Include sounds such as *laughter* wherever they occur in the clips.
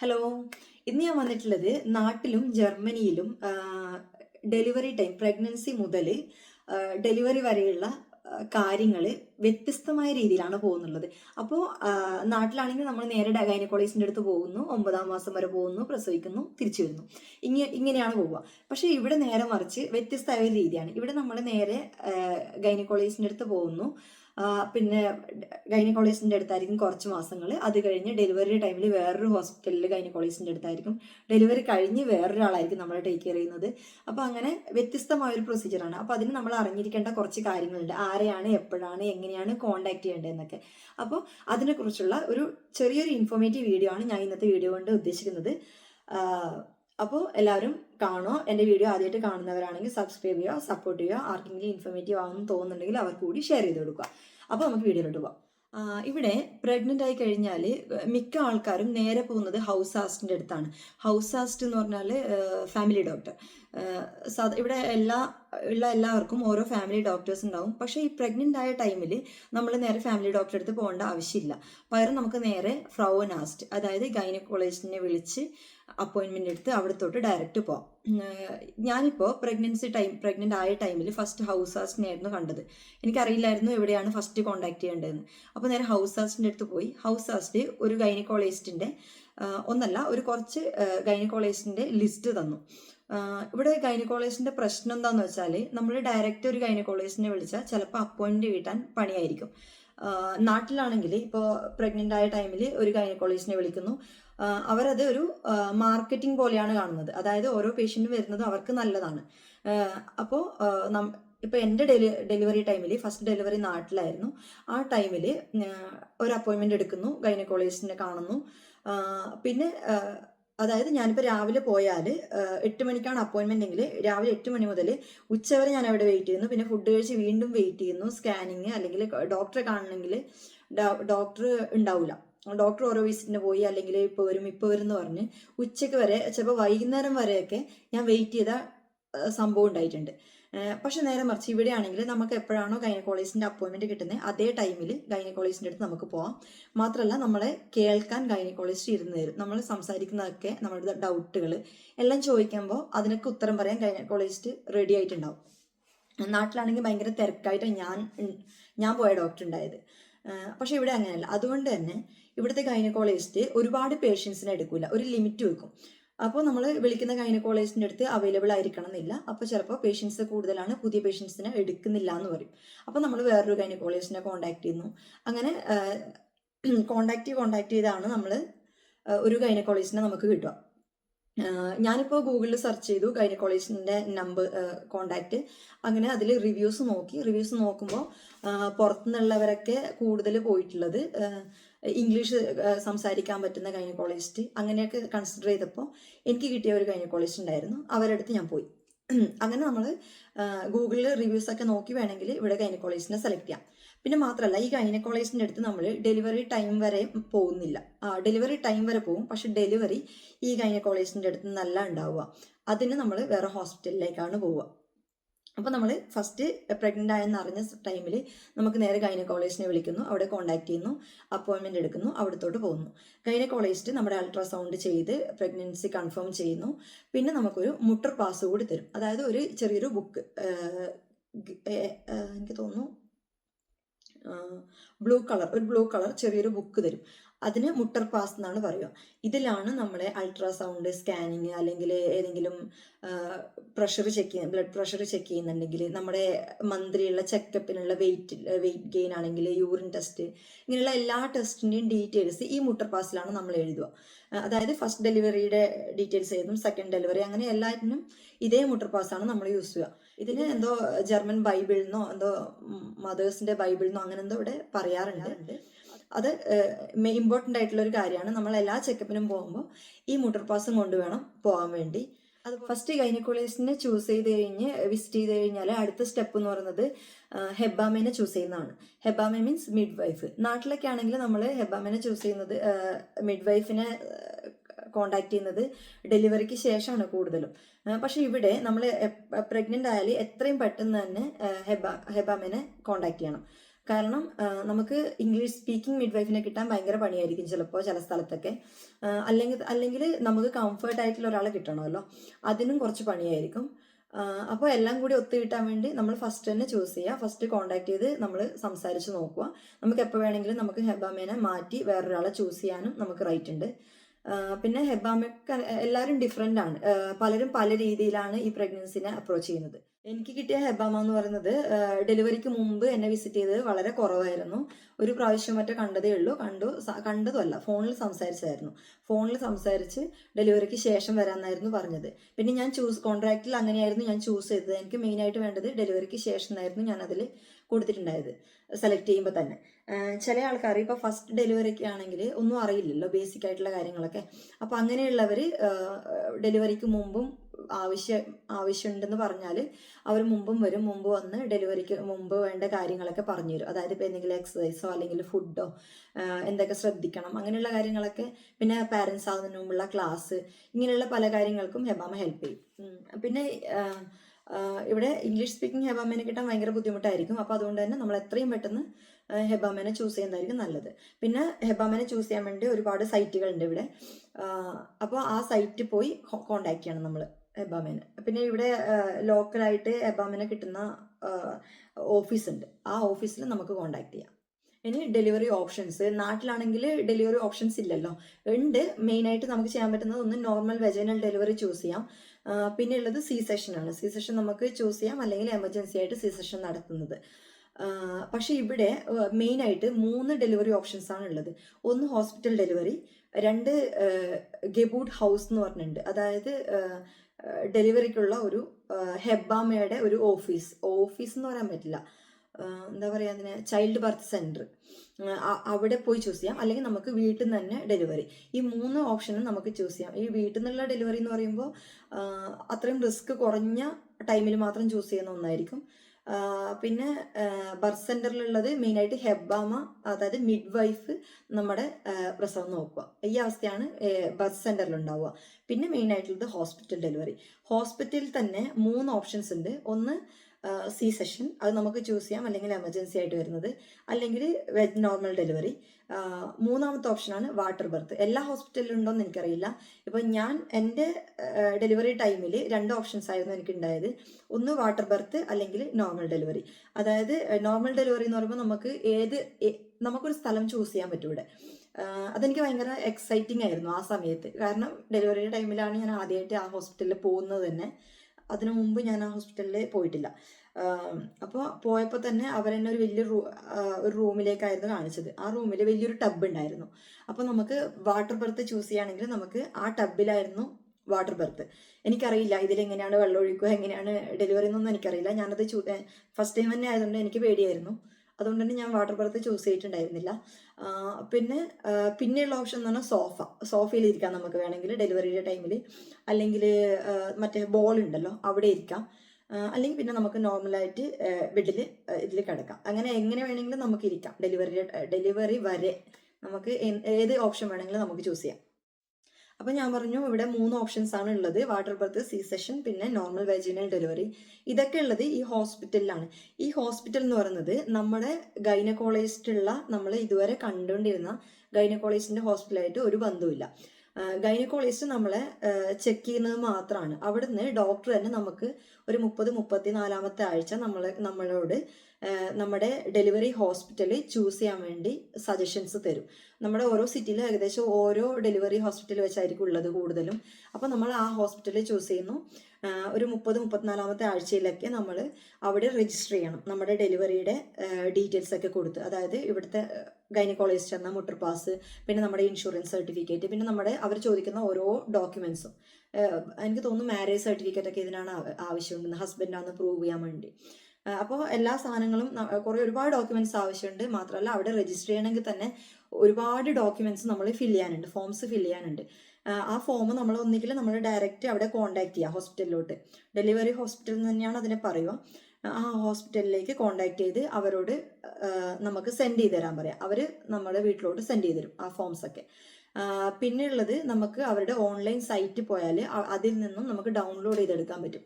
Hello ഇന്ന് ഞാൻ വന്നിട്ടുള്ളത് നാട്ടിലും ജർമ്മനിയിലും ഡെലിവറി ടൈം പ്രഗ്നൻസി മുതൽ ഡെലിവറി വരെയുള്ള കാര്യങ്ങൾ വ്യത്യസ്തമായ രീതിയിലാണ് പോകുന്നുള്ളത്. അപ്പോൾ നാട്ടിലാണെങ്കിൽ നമ്മൾ നേരെ ഗൈനക്കോളേജിന്റെ അടുത്ത് പോകുന്നു ഒമ്പതാം മാസം വരെ പോകുന്നു പ്രസവിക്കുന്നു തിരിച്ചു വരുന്നു. ഇങ്ങനെ ഇങ്ങനെയാണ് പോവുക. പക്ഷേ ഇവിടെ നേരെ മറിച്ച് വ്യത്യസ്തമായ ഒരു രീതിയാണ്. ഇവിടെ നമ്മൾ നേരെ ഗൈനക്കോളേജിന്റെ അടുത്ത് പോകുന്നു പിന്നെ ഗൈനക്കോളജിന്റെ അടുത്തായിരിക്കും കുറച്ച് മാസങ്ങൾ അത് കഴിഞ്ഞ് ഡെലിവറി ടൈമിൽ വേറൊരു ഹോസ്പിറ്റലിൽ ഗൈനക്കോളജിന്റെ അടുത്തായിരിക്കും. ഡെലിവറി കഴിഞ്ഞ് വേറൊരാളായിരിക്കും നമ്മൾ ടേക്ക് കെയർ ചെയ്യുന്നത്. അപ്പോൾ അങ്ങനെ വ്യത്യസ്തമായ ഒരു പ്രൊസീജിയറാണ് അപ്പോൾ അതിന് നമ്മൾ അറിഞ്ഞിരിക്കേണ്ട കുറച്ച് കാര്യങ്ങളുണ്ട്. ആരെയാണ് എപ്പോഴാണ് എങ്ങനെയാണ് കോൺടാക്ട് ചെയ്യേണ്ടതെന്നൊക്കെ. അപ്പോൾ അതിനെക്കുറിച്ചുള്ള ഒരു ചെറിയൊരു ഇൻഫോർമേറ്റീവ് വീഡിയോ ആണ് ഞാൻ ഇന്നത്തെ വീഡിയോ കൊണ്ട് ഉദ്ദേശിക്കുന്നത്. അപ്പോൾ എല്ലാവരും കാണുമോ എന്റെ വീഡിയോ ആദ്യമായിട്ട് കാണുന്നവരാണെങ്കിൽ സബ്സ്ക്രൈബ് ചെയ്യുക സപ്പോർട്ട് ചെയ്യുക. ആർക്കെങ്കിലും ഇൻഫോർമേറ്റീവ് ആണെന്ന് തോന്നുന്നുണ്ടെങ്കിൽ അവർ കൂടി ഷെയർ ചെയ്ത് കൊടുക്കുക. അപ്പോൾ നമുക്ക് വീഡിയോയിലോട്ട് പോകാം ഇവിടെ പ്രഗ്നന്റ് ആയി കഴിഞ്ഞാൽ മിക്ക ആൾക്കാരും നേരെ പോകുന്നത് ഹൗസ് ആസ്റ്റിന്റെ അടുത്താണ്. ഹൗസ് ആസ്റ്റ് എന്ന് പറഞ്ഞാൽ ഫാമിലി ഡോക്ടർ ഇവിടെ എല്ലാ ഉള്ള എല്ലാവർക്കും ഓരോ ഫാമിലി ഡോക്ടേഴ്സ് ഉണ്ടാവും. പക്ഷേ ഈ പ്രഗ്നന്റ് ആയ ടൈമിൽ നമ്മൾ നേരെ ഫാമിലി ഡോക്ടറെ അടുത്ത് പോകേണ്ട ആവശ്യമില്ല. പകരം നമുക്ക് നേരെ ഫ്രൗനാസ്റ്റ് അതായത് ഗൈനക്കോളജിസ്റ്റിനെ വിളിച്ച് അപ്പോയിൻമെന്റ് എടുത്ത് അവിടെ തൊട്ട് ഡയറക്റ്റ് ഏഹ് ഞാനിപ്പോൾ പ്രഗ്നൻസി ടൈം പ്രഗ്നന്റ് ആയ ടൈമിൽ ഫസ്റ്റ് ഹൗസ് ആസ്റ്റിനെയായിരുന്നു കണ്ടത്. എനിക്കറിയില്ലായിരുന്നു എവിടെയാണ് ഫസ്റ്റ് കോൺടാക്ട് ചെയ്യേണ്ടതെന്ന്. അപ്പോൾ നേരെ ഹൗസ് ആസ്റ്റിന്റെ അടുത്ത് പോയി. ഹൗസ് ആസ്റ്റ് ഒരു ഗൈനക്കോളജിസ്റ്റിന്റെ ഒന്നല്ല ഒരു കുറച്ച് ഗൈനക്കോളജിസ്റ്റിന്റെ ലിസ്റ്റ് തന്നു. ഇവിടെ ഗൈനക്കോളജിസ്റ്റിന്റെ പ്രശ്നം എന്താണെന്ന് വെച്ചാൽ നമ്മൾ ഡയറക്റ്റ് ഒരു ഗൈനക്കോളജിസ്റ്റിനെ വിളിച്ചാൽ ചിലപ്പോൾ അപ്പോയിന്റ് കിട്ടാൻ പണിയായിരിക്കും. നാട്ടിലാണെങ്കിൽ ഇപ്പോൾ പ്രഗ്നന്റ് ആയ ടൈമിൽ ഒരു ഗൈനക്കോളജിസ്റ്റിനെ വിളിക്കുന്നു. അവരത് ഒരു മാർക്കറ്റിംഗ് പോലെയാണ് കാണുന്നത്. അതായത് ഓരോ പേഷ്യന്റ് വരുന്നത് അവർക്ക് നല്ലതാണ്. അപ്പോൾ ഇപ്പോൾ എന്റെ ഡെലി ഡെലിവറി ടൈമിൽ ഫസ്റ്റ് ഡെലിവറി നാട്ടിലായിരുന്നു. ആ ടൈമിൽ ഒരു അപ്പോയിൻമെന്റ് എടുക്കുന്നു ഗൈനക്കോളജിസ്റ്റിനെ കാണുന്നു. പിന്നെ അതായത് ഞാനിപ്പോൾ രാവിലെ പോയാൽ എട്ട് മണിക്കാണ് അപ്പോയിൻമെന്റ് എങ്കിൽ രാവിലെ എട്ട് മണി മുതൽ ഉച്ചവരെ ഞാൻ അവിടെ വെയിറ്റ് ചെയ്യുന്നു. പിന്നെ ഫുഡ് കഴിച്ച് വീണ്ടും വെയിറ്റ് ചെയ്യുന്നു. സ്കാനിങ് അല്ലെങ്കിൽ ഡോക്ടറെ കാണണമെങ്കിൽ ഡോക്ടർ ഉണ്ടാവില്ല ഡോക്ടർ ഓരോ വിസിറ്റിന് പോയി അല്ലെങ്കിൽ ഇപ്പോൾ വരും ഇപ്പോൾ വരും എന്ന് പറഞ്ഞ് ഉച്ചയ്ക്ക് വരെ ചിലപ്പോൾ വൈകുന്നേരം വരെയൊക്കെ ഞാൻ വെയിറ്റ് ചെയ്ത സംഭവം ഉണ്ടായിട്ടുണ്ട്. പക്ഷെ നേരെ മറിച്ച് ഇവിടെയാണെങ്കിൽ നമുക്ക് എപ്പോഴാണോ ഗൈനക്കോളജിസ്റ്റിന്റെ അപ്പോയിൻമെന്റ് കിട്ടുന്നത് അതേ ടൈമിൽ ഗൈനക്കോളജിസ്റ്റിന്റെ അടുത്ത് നമുക്ക് പോവാം. മാത്രമല്ല നമ്മളെ കേൾക്കാൻ ഗൈനക്കോളജിസ്റ്റ് ഇരുന്ന് തരും. നമ്മൾ സംസാരിക്കുന്നതൊക്കെ നമ്മുടെ ഡൗട്ടുകൾ എല്ലാം ചോദിക്കുമ്പോൾ അതിനൊക്കെ ഉത്തരം പറയാൻ ഗൈനക്കോളജിസ്റ്റ് റെഡി ആയിട്ടുണ്ടാവും. നാട്ടിലാണെങ്കിൽ ഭയങ്കര തിരക്കായിട്ട് ഞാൻ ഞാൻ പോയ ഡോക്ടർ ഉണ്ടായത്. പക്ഷെ ഇവിടെ അങ്ങനെയല്ല. അതുകൊണ്ട് തന്നെ ഇവിടുത്തെ ഗൈനക്കോളജിസ്റ്റ് ഒരുപാട് പേഷ്യൻസിനെ എടുക്കില്ല ഒരു ലിമിറ്റ് വെക്കും. അപ്പോൾ നമ്മൾ വിളിക്കുന്ന ഗൈനക്കോളജിസ്റ്റിന്റെ അടുത്ത് അവൈലബിൾ ആയിരിക്കണം എന്നില്ല. അപ്പോൾ ചിലപ്പോൾ പേഷ്യൻസ് കൂടുതലാണ് പുതിയ പേഷ്യൻസിനെ എടുക്കുന്നില്ല എന്ന് പറയും. അപ്പോൾ നമ്മൾ വേറൊരു ഗൈനക്കോളജിസ്റ്റിനെ കോൺടാക്ട് ചെയ്യുന്നു. അങ്ങനെ കോണ്ടാക്ട് കോണ്ടാക്ട് ചെയ്താണ് നമ്മൾ ഒരു ഗൈനക്കോളജിസ്റ്റിനെ നമുക്ക് കിട്ടുക. ഞാനിപ്പോൾ ഗൂഗിളിൽ സെർച്ച് ചെയ്തു ഗൈനക്കോളജിസ്റ്റിന്റെ നമ്പർ കോണ്ടാക്ട്. അങ്ങനെ അതിൽ റിവ്യൂസ് നോക്കി. റിവ്യൂസ് നോക്കുമ്പോൾ പുറത്തുനിന്നുള്ളവരൊക്കെ കൂടുതൽ പോയിട്ടുള്ളത് ഇംഗ്ലീഷ് സംസാരിക്കാൻ പറ്റുന്ന ഗൈനക്കോളജിസ്റ്റ് അങ്ങനെയൊക്കെ കൺസിഡർ ചെയ്തപ്പോൾ എനിക്ക് കിട്ടിയ ഒരു ഗൈനക്കോളജിസ്റ്റ് ഉണ്ടായിരുന്നു. അവരുടെ അടുത്ത് ഞാൻ പോയി. *clears throat* അങ്ങനെ നമ്മൾ ഗൂഗിളിൽ റിവ്യൂസ് ഒക്കെ നോക്കി വേണമെങ്കിൽ ഇവിടെ ഗൈനക്കോളജിസ്റ്റിനെ സെലക്ട് ചെയ്യാം. പിന്നെ മാത്രമല്ല ഈ ഗൈനക്കോളജിസ്റ്റിന്റെ അടുത്ത് നമ്മൾ ഡെലിവറി ടൈം വരെ പോകുന്നില്ല. ആ ഡെലിവറി ടൈം വരെ പോകും. പക്ഷെ ഡെലിവറി ഈ ഗൈനക്കോളജിസ്റ്റിന്റെ അടുത്ത് നല്ല ഉണ്ടാവുക. അതിന് നമ്മൾ വേറെ ഹോസ്പിറ്റലിലേക്കാണ് പോവുക. അപ്പോൾ നമ്മൾ ഫസ്റ്റ് പ്രഗ്നന്റ് ആയെന്ന് അറിഞ്ഞ ടൈമിൽ നമുക്ക് നേരെ ഗൈനക്കോളജിസ്റ്റിനെ വിളിക്കുന്നു. അവിടെ കോൺടാക്ട് ചെയ്യുന്നു. അപ്പോയിൻമെന്റ് എടുക്കുന്നു. അവിടത്തോട്ട് പോകുന്നു. ഗൈനക്കോളജിസ്റ്റ് നമ്മുടെ അൾട്രാസൗണ്ട് ചെയ്ത് പ്രഗ്നൻസി കൺഫേം ചെയ്യുന്നു. പിന്നെ നമുക്കൊരു മുട്ടർ പാസ് കൂടി തരും. അതായത് ഒരു ചെറിയൊരു ബുക്ക് എനിക്ക് തോന്നുന്നു ബ്ലൂ കളർ ഒരു ബ്ലൂ കളർ ചെറിയൊരു ബുക്ക് തരും. അതിന് മുട്ടർ പാസ് എന്നാണ് പറയുക. ഇതിലാണ് നമ്മുടെ അൾട്രാസൗണ്ട് സ്കാനിങ് അല്ലെങ്കിൽ ഏതെങ്കിലും പ്രഷർ ചെക്ക് ചെയ്യുന്ന ബ്ലഡ് പ്രഷർ ചെക്ക് ചെയ്യുന്നുണ്ടെങ്കിൽ നമ്മുടെ മന്ത്രിയുള്ള ചെക്കപ്പിനുള്ള വെയിറ്റ് വെയിറ്റ് ഗെയിൻ ആണെങ്കിൽ യൂറിൻ ടെസ്റ്റ് ഇങ്ങനെയുള്ള എല്ലാ ടെസ്റ്റിന്റെയും ഡീറ്റെയിൽസ് ഈ മുട്ടർ പാസിലാണ് നമ്മൾ എഴുതുക. അതായത് ഫസ്റ്റ് ഡെലിവറിയുടെ ഡീറ്റെയിൽസ് എഴുതും സെക്കൻഡ് ഡെലിവറി അങ്ങനെ എല്ലാറ്റിനും ഇതേ മുട്ടർ പാസ്സാണ് നമ്മൾ യൂസ് ചെയ്യുക. ഇതിന് എന്തോ ജർമ്മൻ ബൈബിളിനോ എന്തോ മദേഴ്സിന്റെ ബൈബിളിനോ അങ്ങനെ എന്തോ ഇവിടെ പറയാറുണ്ട്. അത് ഇമ്പോർട്ടന്റ് ആയിട്ടുള്ള ഒരു കാര്യമാണ്. നമ്മൾ എല്ലാ ചെക്കപ്പിനും പോകുമ്പോൾ ഈ മുട്ടർപാസും കൊണ്ടുവേണം പോകാൻ വേണ്ടി. അത് ഫസ്റ്റ് ഗൈനക്കോളജിസ്റ്റിനെ ചൂസ് ചെയ്ത് കഴിഞ്ഞ് വിസിറ്റ് ചെയ്ത് കഴിഞ്ഞാൽ അടുത്ത സ്റ്റെപ്പ് എന്ന് പറയുന്നത് ഹെബാമേനെ ചൂസ് ചെയ്യുന്നതാണ്. ഹെബാമെ മീൻസ് മിഡ് വൈഫ് നാട്ടിലൊക്കെ ആണെങ്കിൽ നമ്മൾ ഹെബാമേനെ ചൂസ് ചെയ്യുന്നത് മിഡ് വൈഫിനെ കോണ്ടാക്ട് ചെയ്യുന്നത് ഡെലിവറിക്ക് ശേഷമാണ് കൂടുതലും. പക്ഷെ ഇവിടെ നമ്മൾ പ്രഗ്നന്റ് ആയാൽ എത്രയും പെട്ടെന്ന് തന്നെ ഹെബ ഹെബാമേനെ കോണ്ടാക്ട് ചെയ്യണം. കാരണം നമുക്ക് ഇംഗ്ലീഷ് സ്പീക്കിംഗ് മിഡ് വൈഫിനെ കിട്ടാൻ ഭയങ്കര പണിയായിരിക്കും ചിലപ്പോൾ ചില സ്ഥലത്തൊക്കെ. അല്ലെങ്കിൽ അല്ലെങ്കിൽ നമുക്ക് കംഫർട്ട് ആയിട്ടുള്ള ഒരാളെ കിട്ടണമല്ലോ. അതിനും കുറച്ച് പണിയായിരിക്കും. അപ്പോൾ എല്ലാം കൂടി ഒത്തു കിട്ടാൻ വേണ്ടി നമ്മൾ ഫസ്റ്റ് തന്നെ ചൂസ് ചെയ്യുക. ഫസ്റ്റ് കോൺടാക്ട് ചെയ്ത് നമ്മൾ സംസാരിച്ച് നോക്കുക. നമുക്ക് എപ്പോൾ വേണമെങ്കിലും നമുക്ക് ഹെബാമേനെ മാറ്റി വേറൊരാളെ ചൂസ് ചെയ്യാനും നമുക്ക് റൈറ്റ് ഉണ്ട്. പിന്നെ ഹെബാമൊക്കെ എല്ലാവരും ഡിഫറെന്റ് ആണ്. പലരും പല രീതിയിലാണ് ഈ പ്രഗ്നൻസിനെ അപ്രോച്ച് ചെയ്യുന്നത്. എനിക്ക് കിട്ടിയ ഹെബാമ എന്ന് പറയുന്നത് ഡെലിവറിക്ക് മുമ്പ് എന്നെ വിസിറ്റ് ചെയ്തത് വളരെ കുറവായിരുന്നു. ഒരു പ്രാവശ്യം മറ്റേ കണ്ടതേ ഉള്ളൂ. കണ്ടു കണ്ടതുമല്ല. ഫോണിൽ സംസാരിച്ചായിരുന്നു ഫോണിൽ സംസാരിച്ച് ഡെലിവറിക്ക് ശേഷം വരാമെന്നായിരുന്നു പറഞ്ഞത്. പിന്നെ ഞാൻ ചൂസ് കോൺട്രാക്റ്റിൽ അങ്ങനെയായിരുന്നു ഞാൻ ചൂസ് ചെയ്തത്. എനിക്ക് മെയിനായിട്ട് വേണ്ടത് ഡെലിവറിക്ക് ശേഷം എന്നായിരുന്നു ഞാൻ അതിൽ കൊടുത്തിട്ടുണ്ടായത്. സെലക്ട് ചെയ്യുമ്പോൾ തന്നെ. ചില ആൾക്കാർ ഇപ്പോൾ ഫസ്റ്റ് ഡെലിവറിക്ക് ആണെങ്കിൽ ഒന്നും അറിയില്ലല്ലോ ബേസിക് ആയിട്ടുള്ള കാര്യങ്ങളൊക്കെ. അപ്പോൾ അങ്ങനെയുള്ളവർ ഡെലിവറിക്ക് മുമ്പും ആവശ്യം ആവശ്യമുണ്ടെന്ന് പറഞ്ഞാൽ അവർ മുമ്പും വരും മുമ്പ് വന്ന് ഡെലിവറിക്ക് മുമ്പ് വേണ്ട കാര്യങ്ങളൊക്കെ പറഞ്ഞു തരും. അതായത് ഇപ്പോൾ എന്തെങ്കിലും എക്സസൈസോ അല്ലെങ്കിൽ ഫുഡോ എന്തൊക്കെ ശ്രദ്ധിക്കണം അങ്ങനെയുള്ള കാര്യങ്ങളൊക്കെ പിന്നെ പാരൻസ് ആകുന്നതിന് മുമ്പുള്ള ക്ലാസ് ഇങ്ങനെയുള്ള പല കാര്യങ്ങൾക്കും ഹെബാമ ഹെൽപ്പ് ചെയ്യും. പിന്നെ ഇവിടെ ഇംഗ്ലീഷ് സ്പീക്കിംഗ് ഹെബാമേനെ കിട്ടാൻ ഭയങ്കര ബുദ്ധിമുട്ടായിരിക്കും. അപ്പോൾ അതുകൊണ്ട് തന്നെ നമ്മൾ എത്രയും പെട്ടെന്ന് ഹെബാമേനെ ചൂസ് ചെയ്യുന്നതായിരിക്കും നല്ലത്. പിന്നെ ഹെബാമേനെ ചൂസ് ചെയ്യാൻ വേണ്ടി ഒരുപാട് സൈറ്റുകളുണ്ട് ഇവിടെ. അപ്പോൾ ആ സൈറ്റ് പോയി കോണ്ടാക്ട് ചെയ്യണം നമ്മൾ എബാമിന് പിന്നെ ഇവിടെ ലോക്കലായിട്ട് എബാമിന് കിട്ടുന്ന ഓഫീസ് ഉണ്ട്. ആ ഓഫീസിൽ നമുക്ക് കോണ്ടാക്ട് ചെയ്യാം. ഇനി ഡെലിവറി ഓപ്ഷൻസ് നാട്ടിലാണെങ്കിൽ ഡെലിവറി ഓപ്ഷൻസ് ഇല്ലല്ലോ. ഉണ്ട്. മെയിനായിട്ട് നമുക്ക് ചെയ്യാൻ പറ്റുന്നത് ഒന്ന് നോർമൽ വെജൈനൽ ഡെലിവറി ചൂസ് ചെയ്യാം. പിന്നെ ഉള്ളത് സി സെഷനാണ് സി സെഷൻ നമുക്ക് ചൂസ് ചെയ്യാം. അല്ലെങ്കിൽ എമർജൻസി ആയിട്ട് സി സെഷൻ നടത്തുന്നത്. പക്ഷേ ഇവിടെ മെയിനായിട്ട് മൂന്ന് ഡെലിവറി ഓപ്ഷൻസ് ആണ് ഉള്ളത്. ഒന്ന് ഹോസ്പിറ്റൽ ഡെലിവറി രണ്ട് ഗെബൂഡ് ഹൗസ് എന്ന് പറഞ്ഞിട്ടുണ്ട്. അതായത് ഡെലിവറിക്കുള്ള ഒരു ഹെബാമയുടെ ഒരു ഓഫീസ്. ഓഫീസ് എന്ന് പറയാൻ പറ്റില്ല. എന്താ പറയുക അതിന് ചൈൽഡ് ബർത്ത് സെന്റർ അവിടെ പോയി ചൂസ് ചെയ്യാം. അല്ലെങ്കിൽ നമുക്ക് വീട്ടിൽ നിന്ന് തന്നെ ഡെലിവറി ഈ മൂന്ന് ഓപ്ഷനും നമുക്ക് ചൂസ് ചെയ്യാം. ഈ വീട്ടിൽ നിന്നുള്ള ഡെലിവറി എന്ന് പറയുമ്പോൾ അത്രയും റിസ്ക് കുറഞ്ഞ ടൈമിൽ മാത്രം ചൂസ് ചെയ്യുന്ന ഒന്നായിരിക്കും. പിന്നെ ബർത്ത് സെന്ററിലുള്ളത് മെയിനായിട്ട് ഹെബാമ അതായത് മിഡ് വൈഫ് നമ്മുടെ പ്രസവം നോക്കുക. ഈ അവസ്ഥയാണ് ബർത്ത് സെന്ററിൽ ഉണ്ടാവുക. പിന്നെ മെയിനായിട്ടുള്ളത് ഹോസ്പിറ്റൽ ഡെലിവറി ഹോസ്പിറ്റലിൽ തന്നെ മൂന്ന് ഓപ്ഷൻസ് ഉണ്ട്. ഒന്ന് സി സെഷൻ അത് നമുക്ക് ചൂസ് ചെയ്യാം. അല്ലെങ്കിൽ എമർജൻസി ആയിട്ട് വരുന്നത്. അല്ലെങ്കിൽ വെജ് നോർമൽ ഡെലിവറി മൂന്നാമത്തെ ഓപ്ഷനാണ് വാട്ടർ ബർത്ത് എല്ലാ ഹോസ്പിറ്റലിലും ഉണ്ടോയെന്ന് എനിക്കറിയില്ല. ഇപ്പോൾ ഞാൻ എന്റെ ഡെലിവറി ടൈമിൽ രണ്ട് ഓപ്ഷൻസ് ആയിരുന്നു എനിക്ക് ഉണ്ടായത് ഒന്ന് വാട്ടർ ബർത്ത് അല്ലെങ്കിൽ നോർമൽ ഡെലിവറി അതായത് നോർമൽ ഡെലിവറി എന്ന് പറയുമ്പോൾ നമുക്ക് ഏത് നമുക്കൊരു സ്ഥലം ചൂസ് ചെയ്യാൻ പറ്റും ഇവിടെ. അതെനിക്ക് ഭയങ്കര എക്സൈറ്റിംഗ് ആയിരുന്നു ആ സമയത്ത്. കാരണം ഡെലിവറി ടൈമിലാണ് ഞാൻ ആദ്യമായിട്ട് ആ ഹോസ്പിറ്റലിൽ പോകുന്നത് തന്നെ. അതിനു മുമ്പ് ഞാൻ ആ ഹോസ്പിറ്റലിൽ പോയിട്ടില്ല. അപ്പോൾ പോയപ്പോൾ തന്നെ അവരെന്നെ ഒരു വലിയ റൂ ഒരു റൂമിലേക്കായിരുന്നു കാണിച്ചത്. ആ റൂമിൽ വലിയൊരു ടബ് ഉണ്ടായിരുന്നു. അപ്പോൾ നമുക്ക് വാട്ടർ ബർത്ത് ചൂസ് ചെയ്യുകയാണെങ്കിൽ നമുക്ക് ആ ടബിലായിരുന്നു വാട്ടർ ബർത്ത് എനിക്കറിയില്ല ഇതിലെങ്ങനെയാണ് വെള്ളം ഒഴിക്കുക എങ്ങനെയാണ് ഡെലിവറി എന്നൊന്നും എനിക്കറിയില്ല. ഞാനത് ചൂ ഫസ്റ്റ് ടൈം തന്നെ ആയതുകൊണ്ട് എനിക്ക് പേടിയായിരുന്നു. അതുകൊണ്ട് തന്നെ ഞാൻ വാട്ടർ ബർത്ത് ചൂസ് ചെയ്തിട്ടുണ്ടായിരുന്നില്ല. പിന്നെ പിന്നെയുള്ള ഓപ്ഷൻ എന്ന് പറഞ്ഞാൽ സോഫ സോഫയിൽ ഇരിക്കാം നമുക്ക് വേണമെങ്കിൽ ഡെലിവറിയുടെ ടൈമിൽ അല്ലെങ്കിൽ മറ്റേ ബോൾ ഉണ്ടല്ലോ അവിടെ ഇരിക്കാം. അല്ലെങ്കിൽ പിന്നെ നമുക്ക് നോർമലായിട്ട് ബെഡിൽ ഇതിൽ കിടക്കാം. അങ്ങനെ എങ്ങനെ വേണമെങ്കിലും നമുക്ക് ഇരിക്കാം. ഡെലിവറി ഡെലിവറി വരെ നമുക്ക് ഏത് ഓപ്ഷൻ വേണമെങ്കിലും നമുക്ക് ചൂസ് ചെയ്യാം. അപ്പം ഞാൻ പറഞ്ഞു ഇവിടെ മൂന്ന് ഓപ്ഷൻസ് ആണ് ഉള്ളത്. വാട്ടർ ബർത്ത് സി സെഷൻ പിന്നെ നോർമൽ വെജിനൽ ഡെലിവറി. ഇതൊക്കെ ഉള്ളത് ഈ ഹോസ്പിറ്റലിലാണ്. ഈ ഹോസ്പിറ്റൽ എന്ന് പറയുന്നത് നമ്മുടെ ഗൈനക്കോളജിസ്റ്റുള്ള നമ്മൾ ഇതുവരെ കണ്ടുകൊണ്ടിരുന്ന ഗൈനക്കോളജിസ്റ്റിന്റെ ഹോസ്പിറ്റലായിട്ട് ഒരു ബന്ധവുമില്ല. ഗൈനക്കോളജിസ്റ്റ് നമ്മളെ ചെക്ക് ചെയ്യുന്നത് മാത്രമാണ് അവിടുന്ന് ഡോക്ടർ തന്നെ നമുക്ക് ഒരു മുപ്പത് മുപ്പത്തി നാലാമത്തെ ആഴ്ച നമ്മൾ നമ്മളോട് നമ്മുടെ ഡെലിവറി ഹോസ്പിറ്റൽ ചൂസ് ചെയ്യാൻ വേണ്ടി സജഷൻസ് തരും. നമ്മുടെ ഓരോ സിറ്റിയിലും ഏകദേശം ഓരോ ഡെലിവറി ഹോസ്പിറ്റൽ വെച്ചായിരിക്കും ഉള്ളത് കൂടുതലും. അപ്പോൾ നമ്മൾ ആ ഹോസ്പിറ്റൽ ചൂസ് ചെയ്യുന്നു. ഒരു മുപ്പത് മുപ്പത്തിനാലാമത്തെ ആഴ്ചയിലൊക്കെ നമ്മൾ അവിടെ രജിസ്റ്റർ ചെയ്യണം. നമ്മുടെ ഡെലിവറിയുടെ ഡീറ്റെയിൽസ് ഒക്കെ കൊടുത്ത്. അതായത് ഇവിടുത്തെ ഗൈനക്കോളജിസ്റ്റ് എന്ന മുട്ടർ പാസ് പിന്നെ നമ്മുടെ ഇൻഷുറൻസ് സർട്ടിഫിക്കറ്റ് പിന്നെ നമ്മുടെ അവർ ചോദിക്കുന്ന ഓരോ ഡോക്യുമെന്റ്സും. എനിക്ക് തോന്നുന്നു മാരേജ് സർട്ടിഫിക്കറ്റ് ഒക്കെ ഇതിനാണ് ആവ- ആവശ്യമുണ്ടെന്ന് ഹസ്ബൻഡാന്ന് പ്രൂവ് ചെയ്യാൻ വേണ്ടി. അപ്പോൾ എല്ലാ സാധനങ്ങളും കുറേ ഒരുപാട് ഡോക്യുമെന്റ്സ് ആവശ്യമുണ്ട്. മാത്രമല്ല അവിടെ രജിസ്റ്റർ ചെയ്യണമെങ്കിൽ തന്നെ ഒരുപാട് ഡോക്യുമെന്റ്സ് നമ്മൾ ഫില്ല് ചെയ്യാനുണ്ട്. ഫോംസ് ഫില്ല് ചെയ്യാനുണ്ട്. ആ, ഫോം നമ്മൾ ഒന്നുകിൽ നമ്മൾ ഡയറക്റ്റ് അവിടെ കോൺടാക്ട് ചെയ്യുക ഹോസ്പിറ്റലിലോട്ട്. ഡെലിവറി ഹോസ്പിറ്റലിൽ തന്നെയാണ് അതിനെ പറയുക. ആ ഹോസ്പിറ്റലിലേക്ക് കോണ്ടാക്ട് ചെയ്ത് അവരോട് നമുക്ക് സെൻഡ് ചെയ്ത് തരാൻ പറയാം. അവർ നമ്മുടെ വീട്ടിലോട്ട് സെൻഡ് ചെയ്ത് തരും ആ ഫോംസ് ഒക്കെ. പിന്നെയുള്ളത് നമുക്ക് അവരുടെ ഓൺലൈൻ സൈറ്റ് പോയാൽ അതിൽ നിന്നും നമുക്ക് ഡൗൺലോഡ് ചെയ്തെടുക്കാൻ പറ്റും.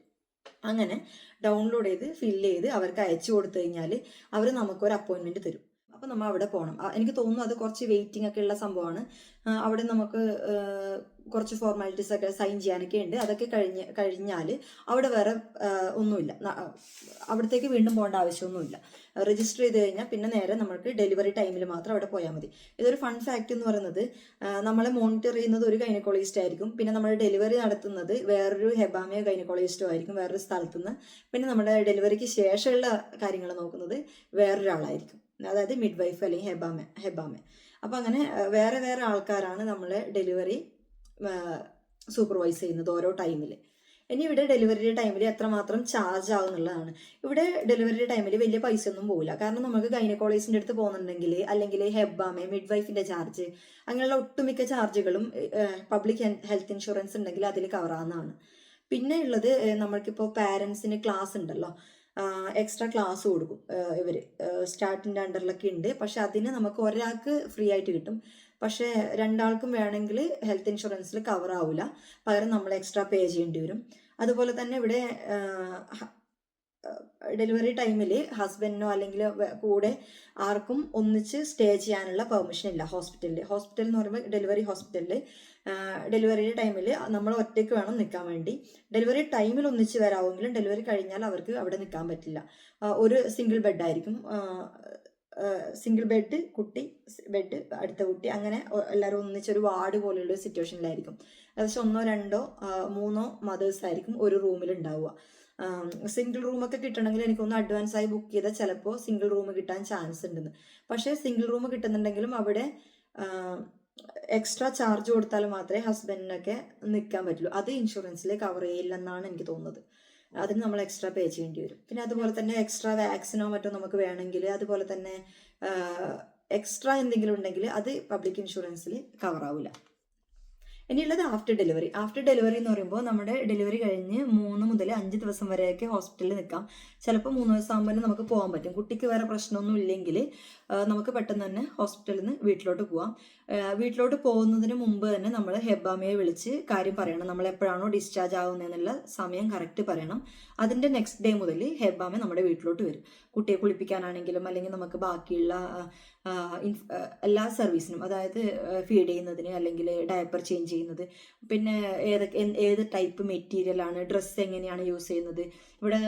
അങ്ങനെ ഡൗൺലോഡ് ചെയ്ത് ഫില്ല് ചെയ്ത് അവർക്ക് അയച്ചു കൊടുത്തു കഴിഞ്ഞാൽ അവർ നമുക്കൊരു അപ്പോയിൻമെന്റ് തരും. അപ്പോൾ നമ്മൾ അവിടെ പോകണം എനിക്ക് തോന്നുന്നു അത് കുറച്ച് വെയിറ്റിംഗ് ഒക്കെ ഉള്ള സംഭവമാണ്. അവിടെ നമുക്ക് കുറച്ച് ഫോർമാലിറ്റീസ് ഒക്കെ സൈൻ ചെയ്യാനൊക്കെ ഉണ്ട്. അതൊക്കെ കഴിഞ്ഞ് കഴിഞ്ഞാൽ അവിടെ വേറെ ഒന്നുമില്ല. അവിടത്തേക്ക് വീണ്ടും പോകേണ്ട ആവശ്യമൊന്നുമില്ല. രജിസ്റ്റർ ചെയ്ത് കഴിഞ്ഞാൽ പിന്നെ നേരെ നമ്മൾക്ക് ഡെലിവറി ടൈമിൽ മാത്രം അവിടെ പോയാൽ മതി. ഇതൊരു ഫൺ ഫാക്റ്റ് എന്ന് പറയുന്നത് നമ്മളെ മോണിറ്റർ ചെയ്യുന്നത് ഒരു ഗൈനക്കോളജിസ്റ്റ് ആയിരിക്കും. പിന്നെ നമ്മൾ ഡെലിവറി നടത്തുന്നത് വേറൊരു ഹെബാമിയോ ഗൈനക്കോളജിസ്റ്റോ ആയിരിക്കും വേറൊരു സ്ഥലത്തുനിന്ന്. പിന്നെ നമ്മുടെ ഡെലിവറിക്ക് ശേഷമുള്ള കാര്യങ്ങൾ നോക്കുന്നത് വേറൊരാളായിരിക്കും. അതായത് മിഡ് വൈഫ് അല്ലെങ്കിൽ ഹെബാമെ ഹെബാമെ അപ്പം അങ്ങനെ വേറെ വേറെ ആൾക്കാരാണ് നമ്മളെ ഡെലിവറി സൂപ്പർവൈസ് ചെയ്യുന്നത് ഓരോ ടൈമിൽ ഇനി ഇവിടെ ഡെലിവറി ടൈമിൽ എത്രമാത്രം ചാർജ് ആവുന്നുള്ളതാണ് ഇവിടെ ഡെലിവറി ടൈമിൽ വലിയ പൈസ ഒന്നും പോകില്ല കാരണം നമുക്ക് ഗൈനക്കോളേജിന്റെ അടുത്ത് പോകുന്നുണ്ടെങ്കിൽ അല്ലെങ്കിൽ ഹെബാമെ മിഡ് വൈഫിന്റെ ചാർജ് അങ്ങനെയുള്ള ഒട്ടുമിക്ക ചാർജുകളും പബ്ലിക് ഹെൽത്ത് ഇൻഷുറൻസ് ഉണ്ടെങ്കിൽ അതിൽ കവറാവുന്നതാണ് പിന്നെ ഉള്ളത് നമ്മൾക്കിപ്പോൾ പാരൻസിന് ക്ലാസ് ഉണ്ടല്ലോ. എക്സ്ട്രാ ക്ലാസ് കൊടുക്കും. ഇവർ സ്റ്റാർട്ടിന്റെ അണ്ടറിലൊക്കെ ഉണ്ട് പക്ഷെ അതിന് നമുക്ക് ഒരാൾക്ക് ഫ്രീ ആയിട്ട് കിട്ടും. പക്ഷേ രണ്ടാൾക്കും വേണമെങ്കിൽ ഹെൽത്ത് ഇൻഷുറൻസിൽ കവർ ആവില്ല പകരം നമ്മൾ എക്സ്ട്രാ പേ ചെയ്യേണ്ടി വരും. അതുപോലെ തന്നെ ഇവിടെ ഡെലിവറി ടൈമിൽ ഹസ്ബൻഡിനോ അല്ലെങ്കിൽ കൂടെ ആർക്കും ഒന്നിച്ച് സ്റ്റേ ചെയ്യാനുള്ള പെർമിഷൻ ഇല്ല. ഹോസ്പിറ്റലിൽ ഹോസ്പിറ്റൽ എന്ന് പറയുമ്പോൾ ഡെലിവറി ഹോസ്പിറ്റലിൽ ഡെലിവറി ടൈമിൽ നമ്മൾ ഒറ്റയ്ക്ക് വേണം നിൽക്കാൻ വേണ്ടി. ഡെലിവറി ടൈമിൽ ഒന്നിച്ച് വരാമെങ്കിലും ഡെലിവറി കഴിഞ്ഞാൽ അവർക്ക് അവിടെ നിൽക്കാൻ പറ്റില്ല. ഒരു സിംഗിൾ ബെഡായിരിക്കും സിംഗിൾ ബെഡ് കുട്ടി ബെഡ് അടുത്ത കുട്ടി അങ്ങനെ എല്ലാവരും ഒന്നിച്ചൊരു വാർഡ് പോലെയുള്ള സിറ്റുവേഷനിലായിരിക്കും. ഏകദേശം ഒന്നോ രണ്ടോ മൂന്നോ മദേഴ്സ് ആയിരിക്കും ഒരു റൂമിൽ ഉണ്ടാവുക. സിംഗിൾ റൂമൊക്കെ കിട്ടണമെങ്കിൽ എനിക്കൊന്ന് അഡ്വാൻസ് ആയി ബുക്ക് ചെയ്താൽ ചിലപ്പോൾ സിംഗിൾ റൂം കിട്ടാൻ ചാൻസ് ഉണ്ടെന്ന്. പക്ഷേ സിംഗിൾ റൂം കിട്ടുന്നുണ്ടെങ്കിലും അവിടെ എക്സ്ട്രാ ചാർജ് കൊടുത്താൽ മാത്രമേ ഹസ്ബൻഡിനൊക്കെ നിൽക്കാൻ പറ്റുള്ളൂ. അത് ഇൻഷുറൻസിൽ കവർ ചെയ്യില്ലെന്നാണ് എനിക്ക് തോന്നുന്നത്. അതിന് നമ്മൾ എക്സ്ട്രാ പേ ചെയ്യേണ്ടി വരും. പിന്നെ അതുപോലെ തന്നെ എക്സ്ട്രാ വാക്സിനോ മറ്റോ നമുക്ക് വേണമെങ്കിൽ അതുപോലെ തന്നെ എക്സ്ട്രാ എന്തെങ്കിലും ഉണ്ടെങ്കിൽ അത് പബ്ലിക് ഇൻഷുറൻസിൽ കവർ ആവില്ല ഇനിയുള്ളത് ആഫ്റ്റർ ഡെലിവറി ആഫ്റ്റർ ഡെലിവറി എന്ന് പറയുമ്പോൾ നമ്മുടെ ഡെലിവറി കഴിഞ്ഞ് മൂന്ന് മുതൽ അഞ്ച് ദിവസം വരെയൊക്കെ ഹോസ്പിറ്റലിൽ നിൽക്കാം. ചിലപ്പോൾ മൂന്ന് ദിവസം ആകുമ്പോൾ നമുക്ക് പോകാൻ പറ്റും. കുട്ടിക്ക് വേറെ പ്രശ്നമൊന്നും ഇല്ലെങ്കിൽ നമുക്ക് പെട്ടെന്ന് തന്നെ ഹോസ്പിറ്റലിൽ നിന്ന് വീട്ടിലോട്ട് ആ, വീട്ടിലോട്ട് പോകുന്നതിന് മുമ്പ് തന്നെ നമ്മൾ ഹെബാമയെ വിളിച്ച് കാര്യം പറയണം. നമ്മൾ എപ്പോഴാണോ ഡിസ്ചാർജ് ആകുന്നതെന്നുള്ള സമയം കറക്റ്റ് പറയണം. അതിന്റെ നെക്സ്റ്റ് ഡേ മുതൽ ഹെബാമ നമ്മുടെ വീട്ടിലോട്ട് വരും. കുട്ടിയെ കുളിപ്പിക്കാനാണെങ്കിലും അല്ലെങ്കിൽ നമുക്ക് ബാക്കിയുള്ള എല്ലാ സർവീസിനും അതായത് ഫീഡ് ചെയ്യുന്നതിന് അല്ലെങ്കിൽ ഡയപ്പർ ചേഞ്ച് ചെയ്യുന്നത് പിന്നെ ഏതൊക്കെ ഏത് ടൈപ്പ് മെറ്റീരിയലാണ് ഡ്രസ്സ് എങ്ങനെയാണ് യൂസ് ചെയ്യുന്നത് ഇവിടെ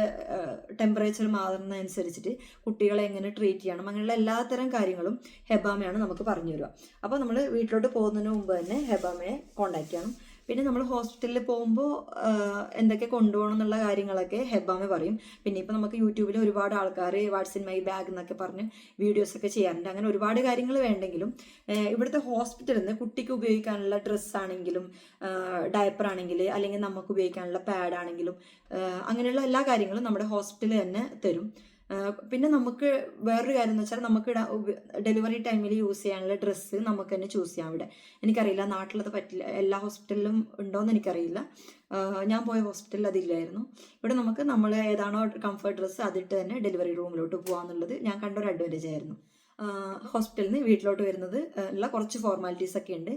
ടെമ്പറേച്ചർ മാറുന്നതനുസരിച്ചിട്ട് കുട്ടികളെ എങ്ങനെ ട്രീറ്റ് ചെയ്യണം അങ്ങനെയുള്ള എല്ലാത്തരം കാര്യങ്ങളും ഹെബാമയാണ് നമുക്ക് പറഞ്ഞു തരിക. അപ്പോൾ നമ്മൾ വീട്ടിലോട്ട് പോകുന്നതിന് മുമ്പ് തന്നെ ഹെബാമയെ കോൺടാക്റ്റ് ചെയ്യണം. പിന്നെ നമ്മൾ ഹോസ്പിറ്റലിൽ പോകുമ്പോൾ എന്തൊക്കെ കൊണ്ടുപോകണം എന്നുള്ള കാര്യങ്ങളൊക്കെ ഹെബാമ പറയും. പിന്നെ ഇപ്പോൾ നമുക്ക് യൂട്യൂബിൽ ഒരുപാട് ആൾക്കാർ വാട്സ് മൈ ബാഗ് എന്നൊക്കെ പറഞ്ഞ് വീഡിയോസ് ഒക്കെ ചെയ്യാറുണ്ട്. അങ്ങനെ ഒരുപാട് കാര്യങ്ങൾ വേണ്ടെങ്കിലും ഇവിടുത്തെ ഹോസ്പിറ്റലിൽ നിന്ന് കുട്ടിക്ക് ഉപയോഗിക്കാനുള്ള ഡ്രസ്സ് ആണെങ്കിലും ഡയപ്പർ ആണെങ്കിൽ അല്ലെങ്കിൽ നമുക്ക് ഉപയോഗിക്കാനുള്ള പാഡ് ആണെങ്കിലും അങ്ങനെയുള്ള എല്ലാ കാര്യങ്ങളും നമ്മുടെ ഹോസ്പിറ്റലിൽ തന്നെ തരും. പിന്നെ നമുക്ക് വേറൊരു കാര്യം എന്ന് വെച്ചാൽ നമുക്ക് ഡെലിവറി ടൈമിൽ യൂസ് ചെയ്യാനുള്ള ഡ്രസ്സ് നമുക്ക് തന്നെ ചൂസ് ചെയ്യാം ഇവിടെ എനിക്കറിയില്ല നാട്ടിലത് പറ്റില്ല എല്ലാ ഹോസ്പിറ്റലിലും ഉണ്ടോയെന്ന് എനിക്കറിയില്ല. ഞാൻ പോയ ഹോസ്പിറ്റലിൽ അതില്ലായിരുന്നു. ഇവിടെ നമുക്ക് നമ്മൾ ഏതാണോ കംഫർട്ട് ഡ്രസ്സ് അതിട്ട് തന്നെ ഡെലിവറി റൂമിലോട്ട് പോകാമെന്നുള്ളത് ഞാൻ കണ്ട ഒരു അഡ്വാന്റേജ് ആയിരുന്നു ഹോസ്പിറ്റലിൽ നിന്ന് വീട്ടിലോട്ട് വരുന്നത് ഉള്ള കുറച്ച് ഫോർമാലിറ്റീസ് ഒക്കെ ഉണ്ട്.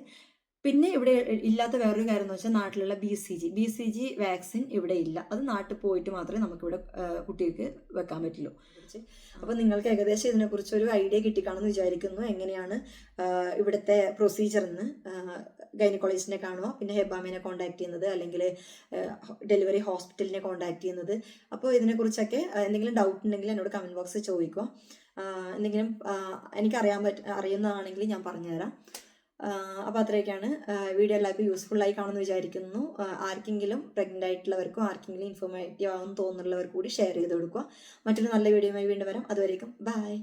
പിന്നെ ഇവിടെ ഇല്ലാത്ത വേറൊരു കാര്യം എന്ന് വെച്ചാൽ നാട്ടിലുള്ള B C G B C G vaccine ഇവിടെ ഇല്ല. അത് നാട്ടിൽ പോയിട്ട് മാത്രമേ നമുക്കിവിടെ കുട്ടികൾക്ക് വെക്കാൻ പറ്റുള്ളൂ. അപ്പോൾ നിങ്ങൾക്ക് ഏകദേശം ഇതിനെക്കുറിച്ച് ഒരു ഐഡിയ കിട്ടിക്കാണെന്ന് വിചാരിക്കുന്നു. എങ്ങനെയാണ് ഇവിടുത്തെ പ്രൊസീജിയർ എന്ന് ഗൈനക്കോളജിസ്റ്റിനെ കാണുക പിന്നെ ഹെബാമിനെ കോൺടാക്ട് ചെയ്യുന്നത് അല്ലെങ്കിൽ ഡെലിവറി ഹോസ്പിറ്റലിനെ കോൺടാക്ട് ചെയ്യുന്നത്. അപ്പോൾ ഇതിനെക്കുറിച്ചൊക്കെ എന്തെങ്കിലും ഡൗട്ട് ഉണ്ടെങ്കിൽ എന്നോട് കമന്റ് ബോക്സിൽ ചോദിക്കുക. എന്തെങ്കിലും എനിക്കറിയാൻ പറ്റ അറിയുന്നതാണെങ്കിൽ ഞാൻ പറഞ്ഞുതരാം. അപ്പോൾ അത്രയൊക്കെയാണ്. വീഡിയോ എല്ലാവർക്കും യൂസ്ഫുൾ ആയി കാണുമെന്ന് വിചാരിക്കുന്നു. ആർക്കെങ്കിലും പ്രഗ്നന്റ് ആയിട്ടുള്ളവർക്കും ആർക്കെങ്കിലും ഇൻഫോർമേറ്റീവ് ആകുമെന്ന് തോന്നുന്നുള്ളവർ കൂടി ഷെയർ ചെയ്ത് കൊടുക്കുക. മറ്റൊരു നല്ല വീഡിയോയുമായി വീണ്ടും വരാം. അതുവരേക്കും ബൈ